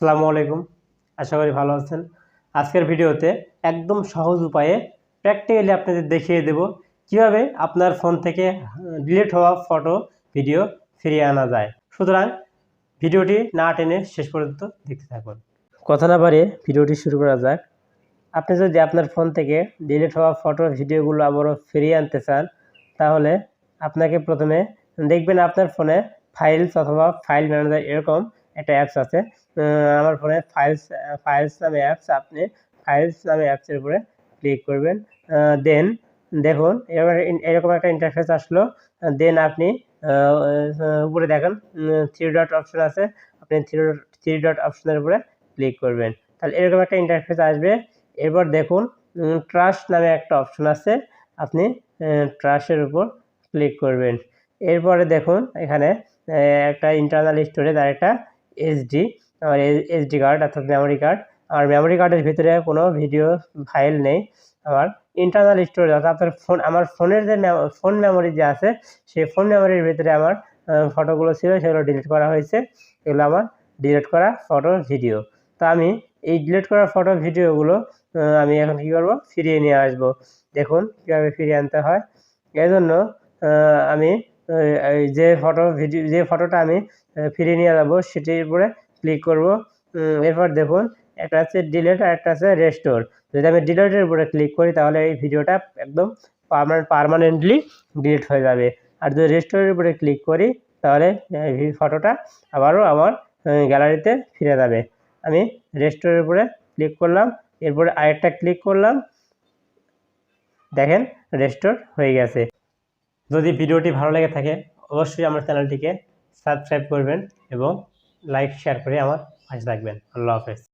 আসসালামু আলাইকুম। আশা করি ভালো আছেন। আজকের ভিডিওতে একদম সহজ উপায়ে প্র্যাকটিক্যালি আপনাদের দেখিয়ে দেব কীভাবে আপনার ফোন থেকে ডিলিট হওয়া ফটো ভিডিও ফিরিয়ে আনা যায়। সুতরাং ভিডিওটি না টেনে শেষ পর্যন্ত দেখতে থাকুন। কথা না বাড়িয়ে ভিডিওটি শুরু করা যাক। আপনি যদি আপনার ফোন থেকে ডিলিট হওয়া ফটো ভিডিওগুলো আবারও ফিরিয়ে আনতে চান, তাহলে আপনাকে প্রথমে দেখবেন আপনার ফোনে ফাইলস অথবা ফাইল ম্যানেজার এরকম একটা অ্যাপস আছে। আমার ফোনে ফাইলস ফাইলস নামে অ্যাপস আপনি ফাইলস নামে অ্যাপসের উপরে ক্লিক করবেন। দেন দেখুন, এবার এরকম একটা ইন্টারফেস আসলো। দেন আপনি উপরে দেখেন থ্রি ডট অপশন আছে। আপনি থ্রি ডট থ্রি ডট অপশনের উপরে ক্লিক করবেন। তাহলে এরকম একটা ইন্টারফেস আসবে। এরপর দেখুন ট্রাস্ট নামে একটা অপশন আছে। আপনি ট্রাস্টের উপর ক্লিক করবেন। এরপরে দেখুন, এখানে একটা ইন্টারনাল স্টোরেজ আর একটা এইচডি আমার এইচডি কার্ড অর্থাৎ মেমোরি কার্ড আমার মেমোরি কার্ডের ভিতরে কোনো ভিডিও ফাইল নেই। আমার ইন্টারনাল স্টোরেজ অর্থাৎ আপনার ফোন আমার ফোনের যে ফোন মেমোরি যে আছে, সেই ফোন মেমোরির ভিতরে আমার ফটোগুলো ছিল, সেগুলো ডিলিট করা হয়েছে। এগুলো আমার ডিলিট করা ফটো ভিডিও তো আমি এই ডিলিট করা ফটো ভিডিওগুলো আমি এখন কী করব? ফিরিয়ে নিয়ে আসব। দেখুন কীভাবে ফিরিয়ে আনতে হয়। এই জন্য আমি যে ফটো, ভিডিও, যে ফটোটা আমি ফিরিয়ে নিয়ে যাব, সেটির উপরে ক্লিক করব। এরপর দেখুন, একটা আছে ডিলেট আর একটা আছে রেস্টোর যদি আমি ডিলেটের উপরে ক্লিক করি, তাহলে এই ভিডিওটা একদম পারমানেন্ট পারমানেন্টলি ডিলিট হয়ে যাবে। আর যদি রেস্টোরের উপরে ক্লিক করি, তাহলে এই ফটোটা আবারও আমার গ্যালারিতে ফিরে যাবে। আমি রেস্টোরের উপরে ক্লিক করলাম, এরপরে আরেকটা ক্লিক করলাম। দেখেন রেস্টোর হয়ে গেছে। যদি ভিডিওটি ভালো লেগে থাকে, অবশ্যই আমার চ্যানেলটিকে সাবস্ক্রাইব করবেন এবং লাইক, শেয়ার করে আমার পাশে থাকবেন। আল্লাহ হাফেজ।